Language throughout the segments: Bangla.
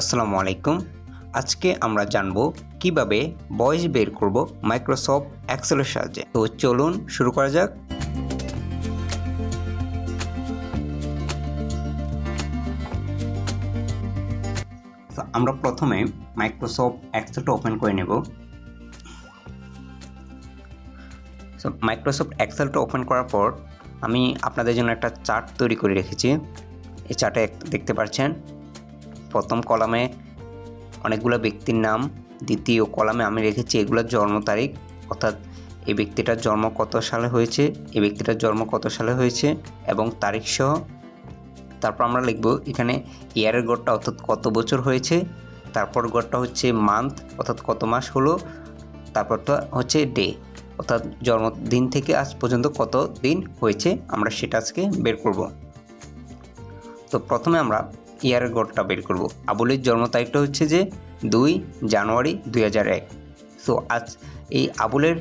আসসালামু আলাইকুম। আজকে আমরা জানব কীভাবে বয়স বের করব মাইক্রোসফট এক্সেলের সাহায্যে। তো চলুন শুরু করা যাক। আমরা প্রথমে মাইক্রোসফট এক্সেলটা ওপেন করে নেব। সো মাইক্রোসফট এক্সেলটা ওপেন করার পর আমি আপনাদের জন্য একটা চার্ট তৈরি করে রেখেছি। এই চার্টে দেখতে পাচ্ছেন প্রথম কলামে অনেকগুলো ব্যক্তির নাম, দ্বিতীয় কলামে আমি রেখেছি এগুলোর জন্ম তারিখ, অর্থাৎ এই ব্যক্তিটার জন্ম কত সালে হয়েছে, এই ব্যক্তিটার জন্ম কত সালে হয়েছে এবং তারিখ সহ। তারপর আমরা লিখব এখানে ইয়ারের গড়টা অর্থাৎ কত বছর হয়েছে, তারপর গড়টা হচ্ছে মান্থ অর্থাৎ কত মাস হলো, তারপরটা হচ্ছে ডে অর্থাৎ জন্মদিন থেকে আজ পর্যন্ত কত দিন হয়েছে, আমরা সেটা আজকে বের করব। তো প্রথমে আমরা ইয়ারের গড়টা বের করব। আবুলের জন্ম তারিখটা হচ্ছে যে দুই জানুয়ারি দুই হাজার এক। সো আজ এই আবুলের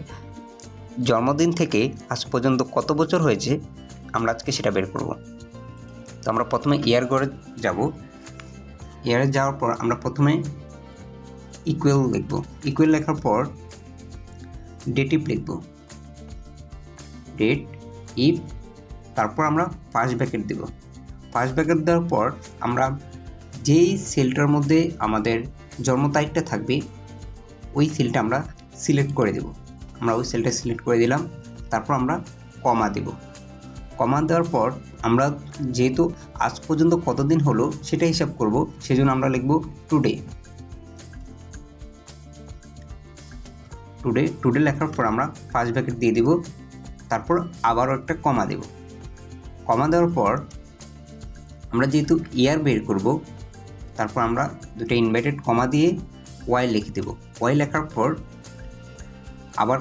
জন্মদিন থেকে আজ পর্যন্ত কত বছর হয়েছে, আমরা আজকে সেটা বের করব। তো আমরা প্রথমে ইয়ার গড়ে যাব। ইয়ারে যাওয়ার পর আমরা প্রথমে ইকুয়াল লিখব। ইকুয়েল লেখার পর ডেটিভ লিখব। ডেট ইফ তারপর আমরা ফার্স্ট ব্যাকেট দেব। ফার্স্ট ব্যাকেট দেওয়ার পর আমরা যেই সেলটার মধ্যে আমাদের জন্ম তারিখটা থাকবে, ওই সেলটা আমরা সিলেক্ট করে দেব। আমরা ওই সেলটা সিলেক্ট করে দিলাম, তারপর আমরা কমা দেব। কমা দেওয়ার পর আমরা যেহেতু আজ পর্যন্ত কতদিন হলো সেটা হিসাব করব, সেজন্য আমরা লিখব টুডে টুডে টুডে লেখার পর আমরা ফার্স্ট ব্যাকেট দিয়ে দেব, তারপর আবারও একটা কমা দেব। কমা দেওয়ার পর আমরা যেহেতু ইয়ার বের করব, তারপর আমরা দুটো ইনভাইটেড কমা দিয়ে ওয়াই লিখে দেব। ওয়াই লেখার পর আবার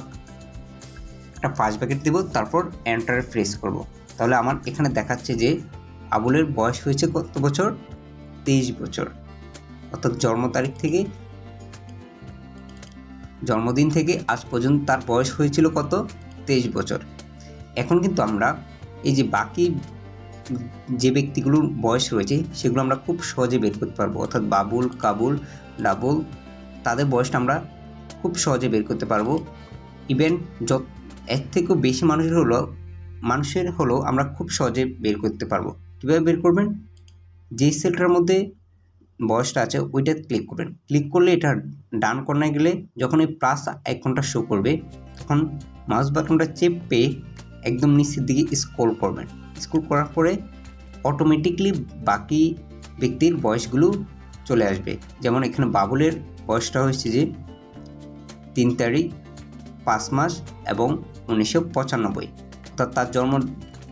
একটা ফার্স্ট ব্যাকেট দেব, তারপর এন্টারে প্রেস করব। তাহলে আমার এখানে দেখাচ্ছে যে আবুলের বয়স হয়েছে কত বছর? তেইশ বছর। অর্থাৎ জন্ম তারিখ থেকে, জন্মদিন থেকে আজ পর্যন্ত তার বয়স হয়েছিল কত? তেইশ বছর। এখন কিন্তু আমরা এই যে বাকি যে ব্যক্তিগুলোর বয়স রয়েছে, সেগুলো আমরা খুব সহজে বের করতে পারব। অর্থাৎ বাবুল, কাবুল, ডাবুল, তাদের বয়সটা আমরা খুব সহজে বের করতে পারব। ইভেন যত, এর থেকেও বেশি মানুষের হলো মানুষের হলো আমরা খুব সহজে বের করতে পারব। কীভাবে বের করবেন? যেই সেলটার মধ্যে বয়সটা আছে, ওইটা ক্লিক করবেন। ক্লিক করলে এটা ডান কর্নায় গেলে যখন এই প্লাস আইকনটা শো করবে, তখন মাউস বাটনটা চেপে একদম নিচের দিকে স্ক্রল করবেন। স্ক্রল করার পরে অটোমেটিকলি বাকি ব্যক্তির বয়সগুলো চলে আসবে। যেমন এখানে বাবুলের বয়সটা হয়েছে যে তিন তারিখ, পাঁচ মাস এবং উনিশশো পঁচানব্বই। অর্থাৎ তার জন্ম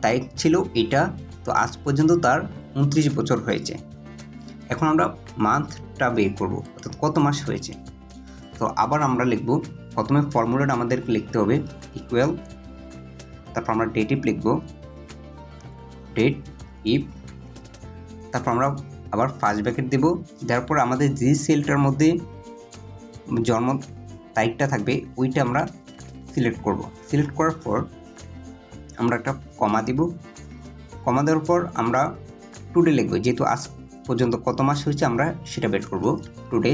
তারিখ ছিল এটা, তো আজ পর্যন্ত তার উনত্রিশ বছর হয়েছে। এখন আমরা মান্থটা বের করব, অর্থাৎ কত মাস হয়েছে? তো আবার আমরা লিখব, প্রথমে ফর্মুলাটা আমাদেরকে লিখতে হবে ইকুয়াল তারপর আমরা ডেটিভ লিখব। ডেট ইফ তারপর আমরা আবার ফার্স্ট ব্যাকেট দেব। দেওয়ার পর আমাদের যে সেলটার মধ্যে জন্ম তারিখটা থাকবে, ওইটা আমরা সিলেক্ট করব। সিলেক্ট করার পর আমরা একটা কমা দিব। কমা দেওয়ার পর আমরা টুডে লিখব। যেহেতু আজ পর্যন্ত কত মাস হয়েছে, আমরা সেটা বের করব টুডে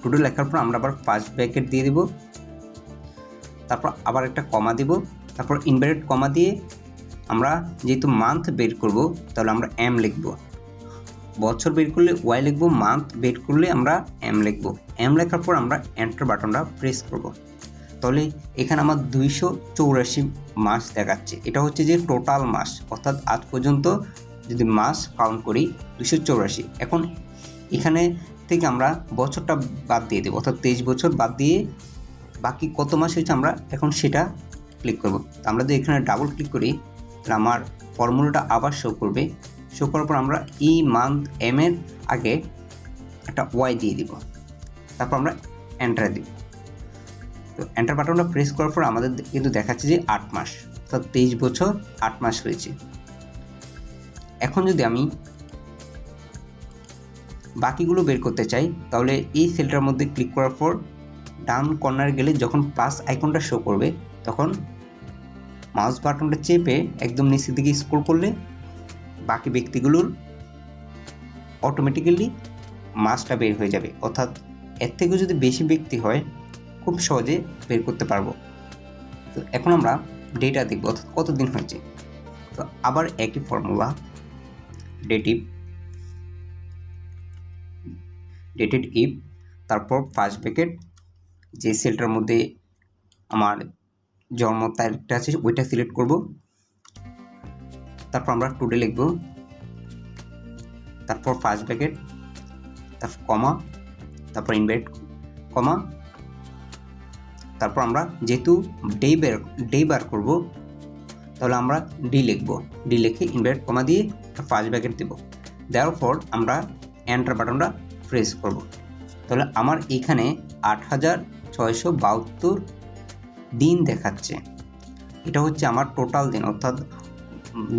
টুডে লেখার পর আমরা আবার ফার্স্ট ব্র্যাকেট দিয়ে দিব। তারপর আবার একটা কমা দিব। তারপর ইনভার্টেড কমা দিয়ে আমরা যেহেতু মান্থ বের করব, তাহলে আমরা এম লিখব। বছর বের করলে ওয়াই লিখব মান্থ বের করলে আমরা এম লিখব। এম লেখার পর আমরা এন্টার বাটনটা প্রেস করব। তাহলে এখানে আমার দুইশো চৌরাশি মাস দেখাচ্ছে। এটা হচ্ছে যে টোটাল মাস অর্থাৎ আজ পর্যন্ত যদি মাস কাউন্ট করি দুশো চৌরাশি। এখন এখানে থেকে আমরা বছরটা বাদ দিয়ে দেবো, অর্থাৎ তেইশ বছর বাদ দিয়ে বাকি কত মাস হয়েছে আমরা এখন সেটা ক্লিক করব। আমরা যদি এখানে ডাবল ক্লিক করি আমার ফর্মুলাটা আবার শো করবে। শো করার পর আমরা ই মান্থ এম এর আগে একটা ওয়াই দিয়ে দিব। তারপর আমরা এন্টার দিব। তো এন্টার বাটনটা প্রেস করার পর আমাদের কিন্তু দেখাচ্ছে যে আট মাস। অর্থাৎ তেইশ বছর আট মাস হয়েছে। এখন যদি আমি বাকিগুলো বের করতে চাই, তাহলে এই সেলটার মধ্যে ক্লিক করার পর ডান কর্নার গেলে যখন প্লাস আইকনটা শো করবে, তখন মাউস বাটনটা চেপে একদম নিচের দিকে স্ক্রল করলে বাকি ব্যক্তিগুলোর অটোমেটিক্যালি মাছটা বের হয়ে যাবে। অর্থাৎ এর থেকেও যদি বেশি ব্যক্তি হয়, খুব সহজে বের করতে পারব। তো এখন আমরা ডেটা দেখব, অর্থাৎ কতদিন হয়েছে? তো আবার একই ফর্মুলা ডেটিভ ডেটেড ইফ তারপর ফার্স্ট ব্র্যাকেট যে সেলটার মধ্যে আমার জন্ম তারিখটা আছে, ওইটা সিলেক্ট করব। তারপর আমরা টুডে লিখব। তারপর ফার্স্ট ব্র্যাকেট তারপর কমা তারপর ইনভার্ট কমা তারপর আমরা যেহেতু ডে বের ডে বার করব, তাহলে আমরা ডি লিখব। ডি লিখে ইনভার্ট কমা দিয়ে ফার্স্ট ব্র্যাকেট দেব। দেওয়ার পর আমরা এন্টার বাটনটা প্রেস করব। তাহলে আমার এখানে আট হাজার ছয়শো বাহাত্তর দিন দেখাচ্ছে। এটা হচ্ছে আমার টোটাল দিন। অর্থাৎ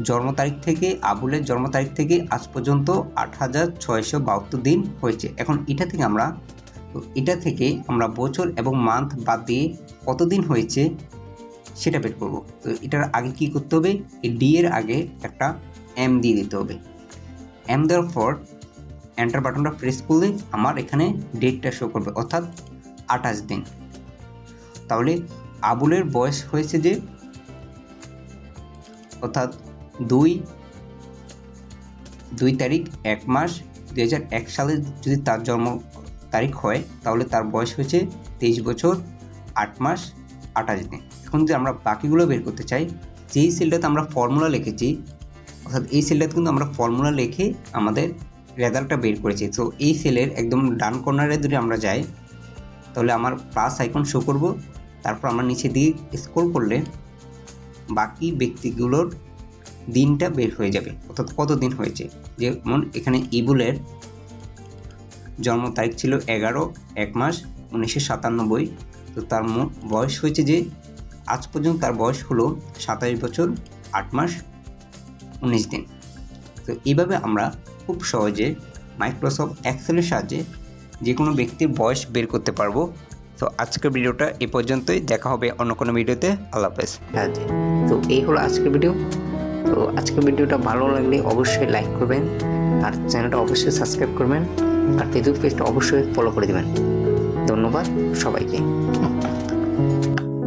জন্ম তারিখ থেকে, আবুলের জন্ম তারিখ থেকে আজ পর্যন্ত আট হাজার ছয়শো বাহাত্তর দিন হয়েছে। এখন এটা থেকে আমরা এটা থেকে আমরা বছর এবং মান্থ বাদ দিয়ে কতদিন হয়েছে সেটা বের করব। তো এটার আগে কি করতে হবে? এই ডি এর আগে একটা এম দিয়ে দিতে হবে। এম দেওয়ার পর এন্টার বাটনটা প্রেস করলে আমার এখানে ডেটটা শো করবে। অর্থাৎ আঠাশ দিন। তাহলে আবুলের বয়স হয়েছে যে, অর্থাৎ দুই দুই তারিখ এক মাস হাজার এক সালে যদি তার জন্ম তারিখ হয়, তাহলে তার বয়স হয়েছে তেইশ বছর আট মাস আঠাশ দিন। এখন যদি আমরা বাকিগুলো বের করতে চাই, যেই সেলটাতে আমরা ফর্মুলা লিখেছি, অর্থাৎ এই সেলটাতে কিন্তু আমরা ফর্মুলা লিখে আমাদের রেজাল্টটা বের করেছি। তো এই সেলের একদম ডান কর্নারে যদি আমরা যাই, তাহলে আমার প্লাস আইকন শো করব। তারপর আমরা নিচে দিয়ে স্ক্রল করলে বাকি ব্যক্তিগুলোর দিনটা বের হয়ে যাবে। অর্থাৎ কত দিন হয়েছে? যেমন এখানে ইবুলের জন্ম তারিখ ছিল এগারো এক মাস উনিশশো সাতানব্বই। তো তার বয়স হয়েছে যে আজ পর্যন্ত তার বয়স হলো সাতাশ বছর আট মাস উনিশ দিন। তো এইভাবে আমরা খুব সহজে মাইক্রোসফট এক্সেলের সাহায্যে যে কোনো ব্যক্তির বয়স বের করতে পারব। তো আজকের ভিডিওটা এ পর্যন্তই। দেখা হবে অন্য কোনো ভিডিওতে। আল্লাহ হাফেজ। হ্যাঁ জি। তো এই হলো আজকের ভিডিও। তো আজকের ভিডিওটা ভালো লাগলে অবশ্যই লাইক করবেন। আর চ্যানেলটা অবশ্যই সাবস্ক্রাইব করবেন। আর ফেসবুক পেজটা অবশ্যই ফলো করে দেবেন। ধন্যবাদ সবাইকে।